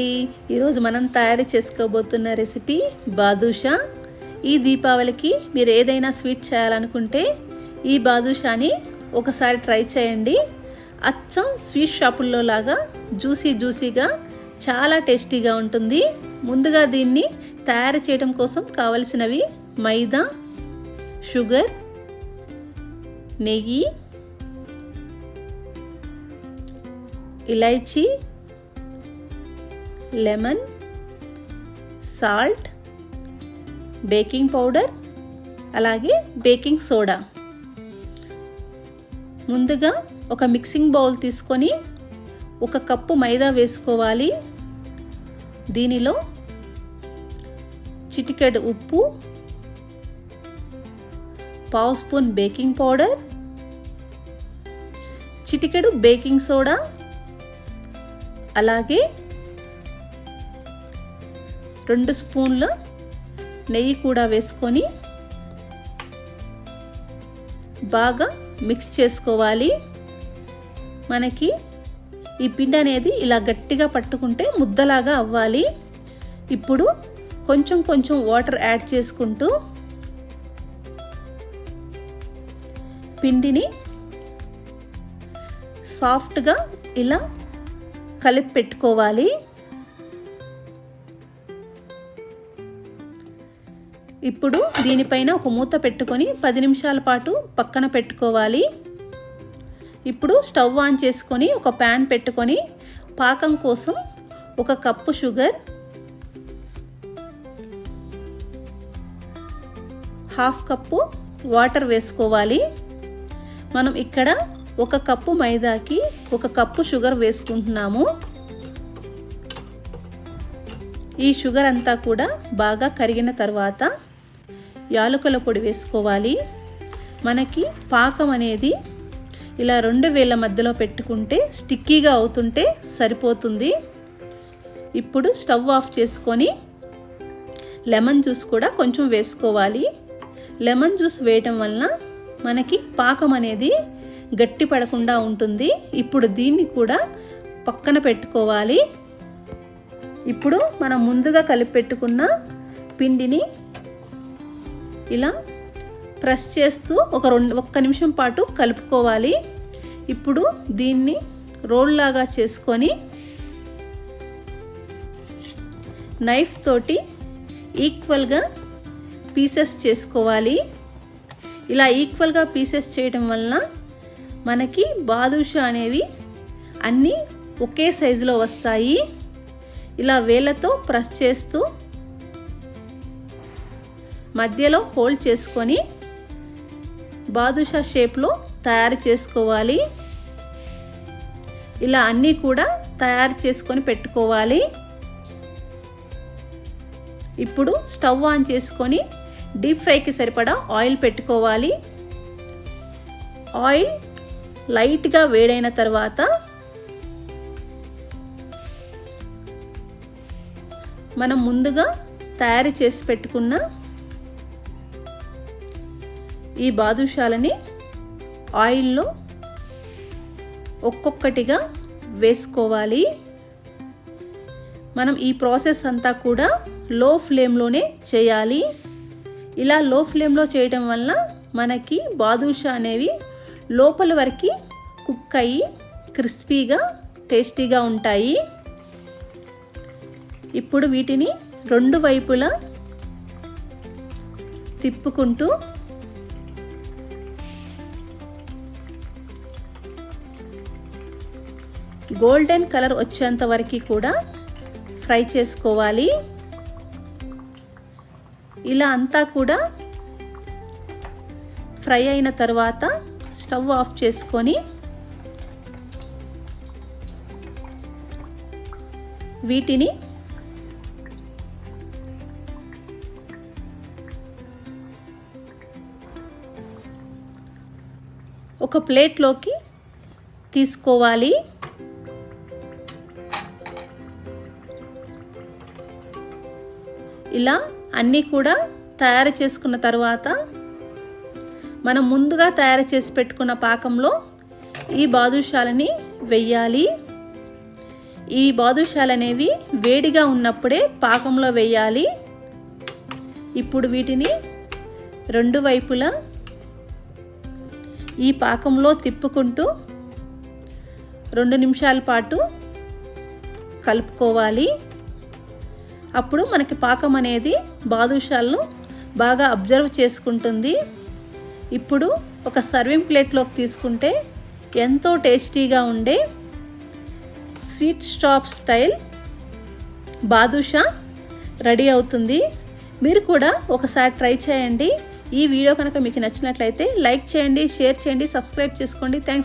అండి ఈరోజు మనం తయారు చేసుకోబోతున్న రెసిపీ బాదుషా. ఈ దీపావళికి మీరు ఏదైనా స్వీట్ చేయాలనుకుంటే ఈ బాదుషాని ఒకసారి ట్రై చేయండి. అచ్చం స్వీట్ షాపుల్లో లాగా జ్యూసీ జ్యూసీగా చాలా టేస్టీగా ఉంటుంది. ముందుగా దీన్ని తయారు చేయడం కోసం కావలసినవి మైదా షుగర్ నెయ్యి ఇలైచీ లెమన్ సాల్ట్ బేకింగ్ పౌడర్ అలాగే బేకింగ్ సోడా ముందుగా ఒక మిక్సింగ్ బౌల్ తీసుకొని ఒక కప్పు మైదా వేసుకోవాలి. దీనిలో చిటికెడు ఉప్పు పావు స్పూన్ బేకింగ్ పౌడర్ చిటికెడు బేకింగ్ సోడా అలాగే రెండు స్పూన్ల నెయ్యి కూడా వేసుకొని బాగా మిక్స్ చేసుకోవాలి. మనకి ఈ పిండి అనేది ఇలా గట్టిగా పట్టుకుంటే ముద్దలాగా అవ్వాలి. ఇప్పుడు కొంచెం కొంచెం వాటర్ యాడ్ చేసుకుంటూ పిండిని సాఫ్ట్గా ఇలా కలిపి పెట్టుకోవాలి. ఇప్పుడు దీనిపైన ఒక మూత పెట్టుకొని పది నిమిషాల పాటు పక్కన పెట్టుకోవాలి. ఇప్పుడు స్టవ్ ఆన్ చేసుకొని ఒక ప్యాన్ పెట్టుకొని పాకం కోసం ఒక cup sugar half cup water వేసుకోవాలి. మనం ఇక్కడ ఒక కప్పు మైదాకి ఒక కప్పు షుగర్ వేసుకుంటున్నాము. ఈ షుగర్ అంతా కూడా బాగా కరిగిన తర్వాత యాలకుల పొడి వేసుకోవాలి. మనకి పాకం అనేది ఇలా రెండు వేల మధ్యలో పెట్టుకుంటే స్టిక్కీగా అవుతుంటే సరిపోతుంది. ఇప్పుడు స్టవ్ ఆఫ్ చేసుకొని లెమన్ జ్యూస్ కూడా కొంచెం వేసుకోవాలి. లెమన్ జ్యూస్ వేయటం వలన మనకి పాకం అనేది గట్టి పడకుండా ఉంటుంది. ఇప్పుడు దీన్ని కూడా పక్కన పెట్టుకోవాలి. ఇప్పుడు మనం ముందుగా కలిపి పెట్టుకున్న పిండిని ఇలా ప్రెస్ చేస్తూ ఒక రెండు ఒక్క నిమిషం పాటు కలుపుకోవాలి. ఇప్పుడు దీన్ని రోల్ లాగా చేసుకొని నైఫ్ తోటి ఈక్వల్గా పీసెస్ చేసుకోవాలి. ఇలా ఈక్వల్గా పీసెస్ చేయడం వలన మనకి బాదుషా అనేవి అన్నీ ఒకే సైజులో వస్తాయి. ఇలా వేళ్ళతో ప్రెస్ చేస్తూ మధ్యలో హోల్డ్ చేసుకొని బాదుషా షేప్లో తయారు చేసుకోవాలి. ఇలా అన్నీ కూడా తయారు చేసుకొని పెట్టుకోవాలి. ఇప్పుడు స్టవ్ ఆన్ చేసుకొని డీప్ ఫ్రైకి సరిపడా ఆయిల్ పెట్టుకోవాలి. ఆయిల్ లైట్గా వేడైన తర్వాత మనం ముందుగా తయారు చేసి పెట్టుకున్న ఈ బాదుషాలని ఆయిల్లో ఒక్కొక్కటిగా వేసుకోవాలి. మనం ఈ ప్రాసెస్ అంతా కూడా లో ఫ్లేమ్లోనే చేయాలి. ఇలా లో ఫ్లేమ్లో చేయడం వల్ల మనకి బాదుషా అనేవి లోపల వరకు కుక్ అయ్యి క్రిస్పీగా టేస్టీగా ఉంటాయి. ఇప్పుడు వీటిని రెండు వైపులా తిప్పుకుంటూ గోల్డెన్ కలర్ వచ్చేంత వరకు కూడా ఫ్రై చేసుకోవాలి. ఇలా అంతా కూడా ఫ్రై అయిన తర్వాత స్టవ్ ఆఫ్ చేసుకొని వీటిని ఒక ప్లేట్లోకి తీసుకోవాలి. ఇలా అన్నీ కూడా తయారు చేసుకున్న తర్వాత మనం ముందుగా తయారు చేసి పెట్టుకున్న పాకంలో ఈ బాదుషాలని వెయ్యాలి ఈ బాదుషాలు అనేవి వేడిగా ఉన్నప్పుడే పాకంలో వేయాలి. ఇప్పుడు వీటిని రెండు వైపులా ఈ పాకంలో తిప్పుకుంటూ రెండు నిమిషాల పాటు కలుపుకోవాలి. అప్పుడు మనకి పాకం అనేది బాదుషాలను బాగా అబ్జర్వ్ చేసుకుంటుంది. ఇప్పుడు ఒక సర్వింగ్ ప్లేట్లోకి తీసుకుంటే ఎంతో టేస్టీగా ఉండే sweet shop style badusha ready అవుతుంది. మీరు కూడా ఒకసారి ట్రై చేయండి. ఈ వీడియో కనుక మీకు నచ్చినట్లయితే లైక్ చేయండి షేర్ చేయండి సబ్స్క్రైబ్ చేసుకోండి. థ్యాంక్స్